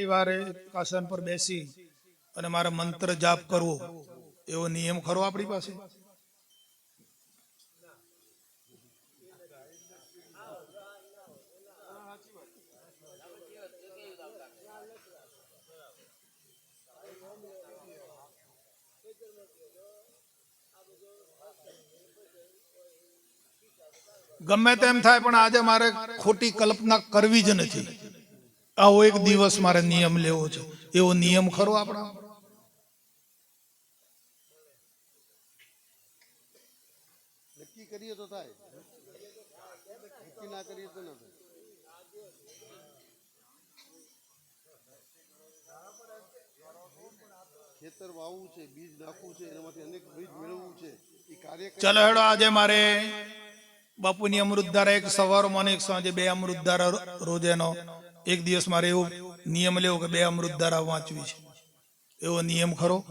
આટલી વાર આસન પર બેસી અને મારા મંત્ર જાપ કરવો, એવો નિયમ ખરો આપણી પાસે? ગમે તેમ થાય, પણ આજે મારે ખોટી કલ્પના કરવી જ નથી. આવો એક દિવસ મારે નિયમ લેવો છે. એવો નિયમ ખરો આપણા? નક્કી કરીએ તો થાય. નક્કી ના કરીએ તો ના થાય. ખેતર વાવવું છે બીજ નાખવું છે એનામાંથી અનેક બીજ મેળવવું છે. એ કાર્ય ચલો હેડો આજે મારે બાપુની અમૃતધારા એક સવાર મને એક સાંજે બે અમૃતધારા રોજ એનો એક દિવસ મારે એવો નિયમ લેવો કે બે અમૃતધારા વાંચવી છે. એવો નિયમ ખરો?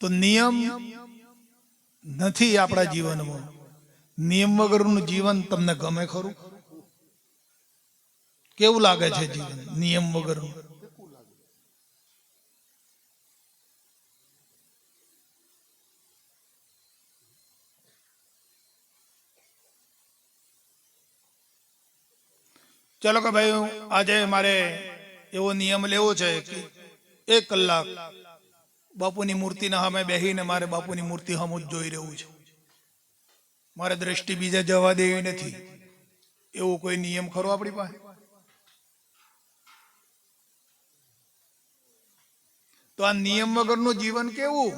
તો નિયમ નથી આપણા જીવનમાં. નિયમ વગરનું જીવન તમને ગમે ખરું? કેવું લાગે છે જીવન? નિયમ વગરનું? ચલો કે ભાઈ આજે મારે એવો નિયમ લેવો છે કે એક કલાક બાપુની મૂર્તિના સામે બેસીને મારે બાપુની મૂર્તિ સામું જ જોઈ રહેવું છે. મારે દ્રષ્ટિ બીજે જવા દેવી નથી. એવો કોઈ નિયમ ખરો આપણી પાસે? તો આ નિયમ વગરનું જીવન કેવું?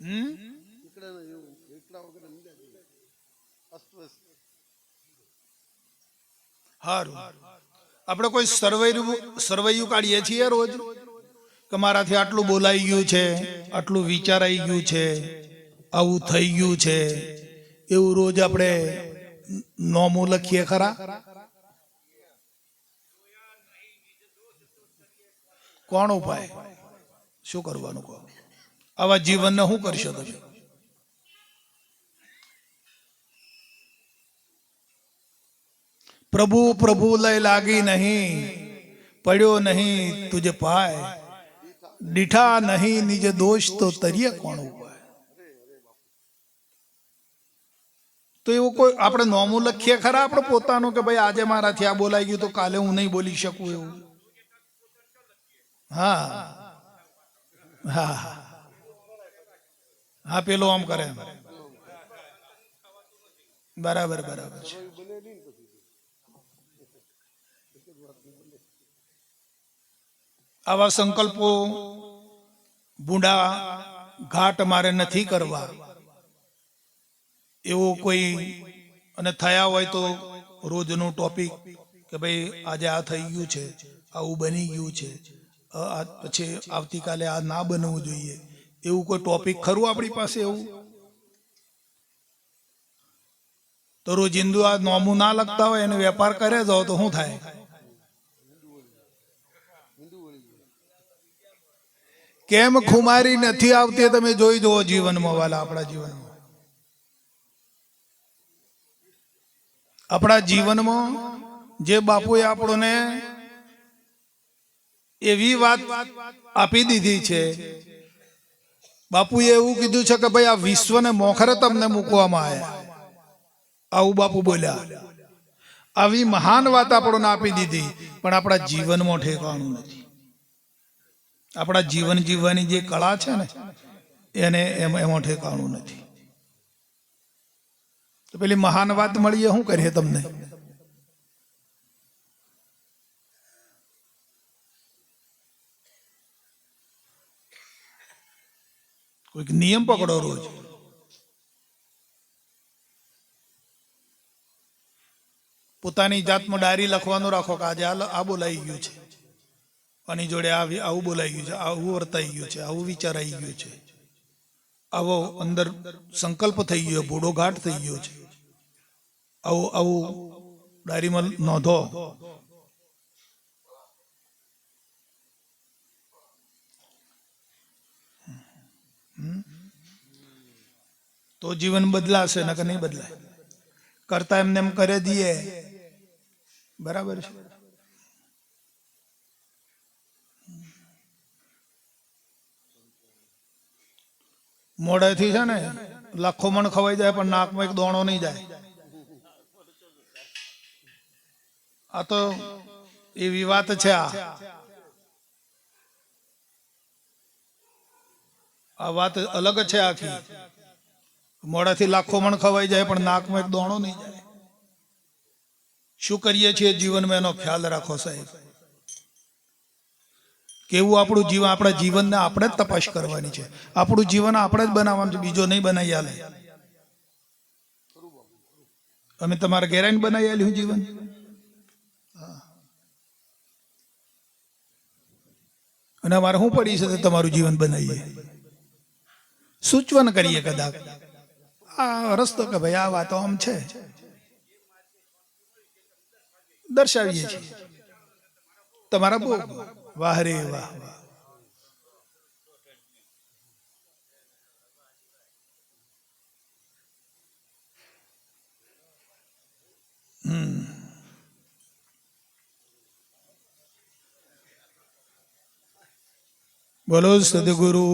હમ? એકલા ને એવું એકલા વગર. સારું આપણે કોઈ સર્વૈયું સર્વૈયું કાઢીએ છીએ રોજ? કે મારાથી આટલું બોલાઈ ગયું છે, આટલું વિચારાઈ ગયું છે, આવું થઈ ગયું છે. એવું રોજ આપણે નોમું લખીએ ખરા? કોણ ઉપાય? શું કરવાનું કહો? આવા જીવનને શું કરશો તમે? પ્રભુ પ્રભુ લય લાગી નહીં. પડ્યો નહીં તુજે પાય. દીઠા નહીં નિજે દોષ તો તરીએ કોણ ઉપાય? તો એવું કોઈ આપણે નોમું લખીએ ખરા આપણે પોતાનું કે ભાઈ આજે મારાથી આ બોલાઈ ગયું તો કાલે હું નહીં બોલી શકું એવું? હા. હા હા. પેલો આમ કરે. બરાબર બરાબર છે. આવા સંકલ્પો ભૂંડા ઘાટ મારે નથી કરવા. એવો કોઈ અને થયા હોય તો રોજનું ટોપિક કે ભાઈ આજે આ થઈ ગયું છે, આવું બની ગયું છે પછી આવતીકાલે આ ના બનવું જોઈએ. એવું કોઈ ટોપિક ખરું આપણી પાસે એવું? તો રોજિંદુ આ નોમું ના લગતા હોય, એને વેપાર કરે જાઓ તો શું થાય? કેમ ખુમારી નથી આવતી તમે જોઈ જુઓ જીવનમાં વાલા, આપણા જીવનમાં. આપણા જીવનમાં જે બાપુએ આપણને એવી વાત આપી દીધી છે, બાપુએ એવું કીધું છે કે ભાઈ આ વિશ્વને મોખરે તમને મૂકવામાં આવ્યા આવું બાપુ બોલ્યા. આવી મહાન વાત આપણને આપી દીધી, પણ આપણા જીવનમાં ઠેકાણું નથી. આપણા જીવન જીવવાની જે કળા છે ને, એને એમ- ઠેકાણું નથી. તો પેલી મહાન વાત મળીએ, શું કરીએ તમને? કોઈક નિયમ પકડો રોજ. પોતાની જાતમાં ડાયરી લખવાનું રાખો કે આજે આ બોલાઈ ગયું છે. આની જોડે આવી બોલાઈ ગયું છે, આવું વર્તાઈ ગયું છે, આવું વિચારાઈ ગયું છે. આવો અંદર સંકલ્પ થઈ ગયો, ભૂડો ઘાટ થઈ ગયો છે. આવું આવું ડાયરીમાં નોંધો? તો જીવન બદલાશે, નકર નહીં બદલાય. કરતા એમને એમ કરે દઈએ બરાબર છે. મોડેથી છે ને, લાખો મણ ખવાઈ જાય, પણ નાકમાં એક દોણો નહીં જાય. આ તો એવી વાત છે આ. આ વાત અલગ છે આખી. મોડાથી લાખો મણ ખવાઈ જાય, પણ નાકમાં એક દોણો નહીં જાય. શું કરીએ છીએ જીવનમાં એનો ખ્યાલ રાખો સાહેબ? કેવું આપણું જીવન આપણા જીવનને આપણે જ તપાસ કરવાની છે. આપણું જીવન આપણે જ બનાવવાનું છે, બીજો નહીં બનાવી આલે. અમે તમારા ગેરાઈને બનાવી આલ્યું જીવન? અને અમારે શું પડી છે તમારું જીવન બનાવીએ સૂચવન કરીએ કદાચ. આ રસ્તો કે ભાઈ આ વાતો આમ છે. દર્શાવીએ છીએ. તમારા બહુ. વાહ રે વાહ વાહ. બોલો સદગુરુ